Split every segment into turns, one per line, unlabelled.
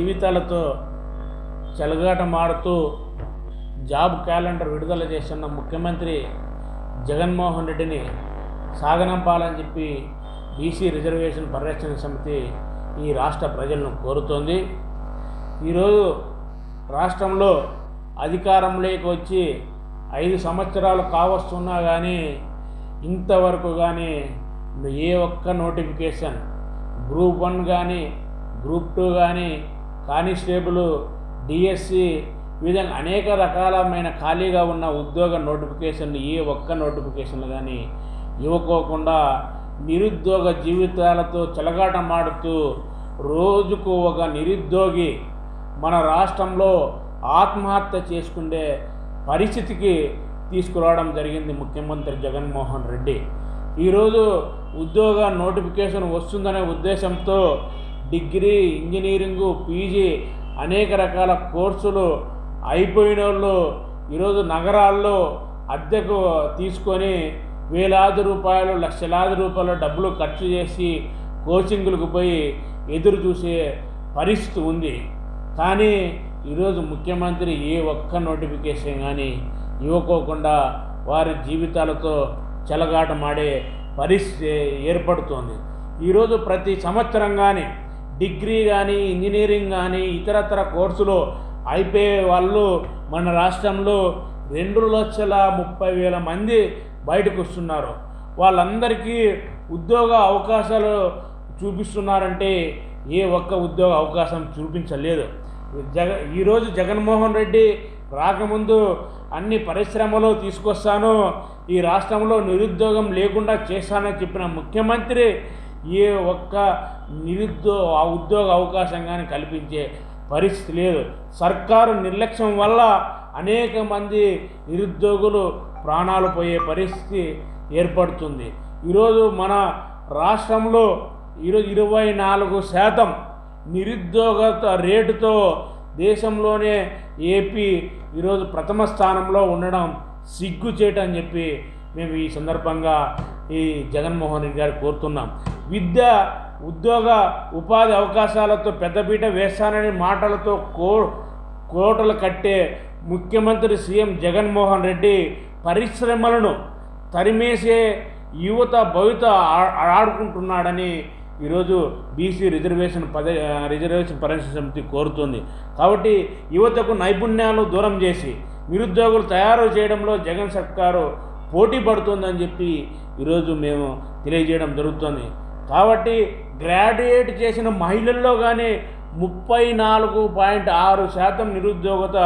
జీవితాలతో చెలగాటమాడుతూ job calendar విడుదల చేస్తున్న ముఖ్యమంత్రి జగన్మోహన్ రెడ్డిని సాగనంపాలని చెప్పి బీసీ రిజర్వేషన్ పరిరక్షణ సమితి ఈ రాష్ట్ర ప్రజలను కోరుతోంది. ఈరోజు రాష్ట్రంలో అధికారంలోకి వచ్చి ఐదు సంవత్సరాలు కావస్తున్నా కానీ ఇంతవరకు కానీ ఏ ఒక్క నోటిఫికేషన్ గ్రూప్ వన్ కానీ గ్రూప్ టూ కానీ కానిస్టేబుల్ డిఎస్సి విధంగా అనేక రకాలమైన ఖాళీగా ఉన్న ఉద్యోగ నోటిఫికేషన్లు ఏ ఒక్క నోటిఫికేషన్లు కానీ ఇవ్వకోకుండా నిరుద్యోగ జీవితాలతో చెలగాటమాడుతూ రోజుకు ఒక నిరుద్యోగి మన రాష్ట్రంలో ఆత్మహత్య చేసుకునే పరిస్థితికి తీసుకురావడం జరిగింది ముఖ్యమంత్రి జగన్మోహన్ రెడ్డి. ఈరోజు ఉద్యోగ నోటిఫికేషన్ వస్తుందనే ఉద్దేశంతో డిగ్రీ ఇంజనీరింగు పీజీ అనేక రకాల కోర్సులు అయిపోయిన వాళ్ళు ఈరోజు నగరాల్లో అద్దెకు తీసుకొని వేలాది రూపాయలు లక్షలాది రూపాయలు డబ్బులు ఖర్చు చేసి కోచింగ్లకు పోయి ఎదురు చూసే పరిస్థితి ఉంది. కానీ ఈరోజు ముఖ్యమంత్రి ఏ ఒక్క నోటిఫికేషన్ కానీ ఇవ్వకోకుండా వారి జీవితాలతో చెలగాటమాడే పరిస్థితి ఏర్పడుతోంది. ఈరోజు ప్రతి సంవత్సరం కానీ డిగ్రీ కానీ ఇంజనీరింగ్ కానీ ఇతరతర కోర్సులు అయిపోయే వాళ్ళు మన రాష్ట్రంలో రెండు లక్షల ముప్పై వేల మంది బయటకు వస్తున్నారు వాళ్ళందరికీ ఉద్యోగ అవకాశాలు చూపిస్తున్నారంటే ఏ ఒక్క ఉద్యోగ అవకాశం చూపించలేదు. జగ ఈరోజు జగన్మోహన్ రెడ్డి రాకముందు అన్ని పరిశ్రమలు తీసుకొస్తాను ఈ రాష్ట్రంలో నిరుద్యోగం లేకుండా చేస్తానని చెప్పిన ముఖ్యమంత్రి ఏ ఒక్క నిరుద్యోగ ఉద్యోగ అవకాశం కానీ కల్పించే పరిస్థితి లేదు. సర్కారు నిర్లక్ష్యం వల్ల అనేక మంది నిరుద్యోగులు ప్రాణాలు పోయే పరిస్థితి ఏర్పడుతుంది. ఈరోజు మన రాష్ట్రంలో ఇరు ఇరవై నాలుగు శాతం నిరుద్యోగత రేటుతో దేశంలోనే ఏపీ ఈరోజు ప్రథమ స్థానంలో ఉండడం సిగ్గుచేటు అని చెప్పి మేము ఈ సందర్భంగా ఈ జగన్మోహన్ రెడ్డి గారు కోరుతున్నాం. విద్య ఉద్యోగ ఉపాధి అవకాశాలతో పెద్దపీట వేస్తానని మాటలతో కో కోటలు కట్టే ముఖ్యమంత్రి సీఎం జగన్మోహన్ రెడ్డి పరిశ్రమలను తరిమేసే యువత భవిత ఆడుకుంటున్నాడని ఈరోజు బీసీ రిజర్వేషన్ పద రిజర్వేషన్ పరిరక్షణ సమితి కోరుతుంది. కాబట్టి యువతకు నైపుణ్యాలు దూరం చేసి నిరుద్యోగులు తయారు చేయడంలో జగన్ సర్కారు పోటీ పడుతుందని చెప్పి ఈరోజు మేము తెలియజేయడం జరుగుతుంది. కాబట్టి గ్రాడ్యుయేట్ చేసిన మహిళల్లో కానీ ముప్పై నాలుగు పాయింట్ ఆరు శాతం నిరుద్యోగత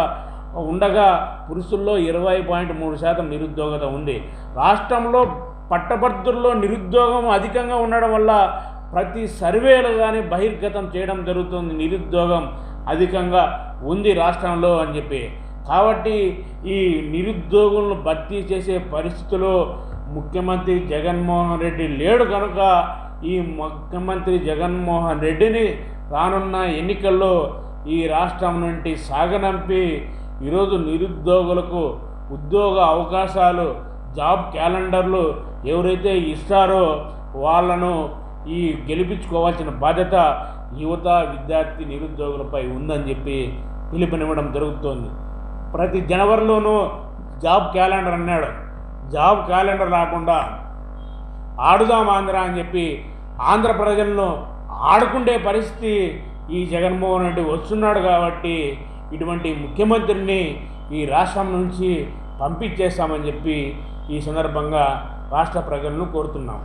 ఉండగా పురుషుల్లో ఇరవై పాయింట్ మూడు శాతం నిరుద్యోగత ఉంది. రాష్ట్రంలో పట్టభద్రుల్లో నిరుద్యోగం అధికంగా ఉండడం వల్ల ప్రతి సర్వేలు కానీ బహిర్గతం చేయడం జరుగుతుంది. నిరుద్యోగం అధికంగా ఉంది రాష్ట్రంలో అని చెప్పి. కాబట్టి ఈ నిరుద్యోగులను భర్తీ చేసే పరిస్థితిలో ముఖ్యమంత్రి జగన్మోహన్ రెడ్డి లేడు కనుక ఈ ముఖ్యమంత్రి జగన్మోహన్ రెడ్డిని రానున్న ఎన్నికల్లో ఈ రాష్ట్రం నుండి సాగనంపి ఈరోజు నిరుద్యోగులకు ఉద్యోగ అవకాశాలు జాబ్ క్యాలెండర్లు ఎవరైతే ఇస్తారో వాళ్ళను ఈ గెలిపించుకోవాల్సిన బాధ్యత యువత విద్యార్థి నిరుద్యోగులపై ఉందని చెప్పి పిలుపునివ్వడం జరుగుతోంది. ప్రతి జనవరిలోనూ జాబ్ క్యాలెండర్ అన్నాడు. జాబ్ క్యాలెండర్ రాకుండా ఆడుదాం ఆంధ్ర అని చెప్పి ఆంధ్ర ప్రజలను ఆడుకుండే పరిస్థితి ఈ జగన్మోహన్ రెడ్డి వస్తున్నాడు కాబట్టి ఇటువంటి ముఖ్యమంత్రిని ఈ రాష్ట్రం నుంచి పంపించేస్తామని చెప్పి ఈ సందర్భంగా రాష్ట్ర ప్రజలను కోరుతున్నాం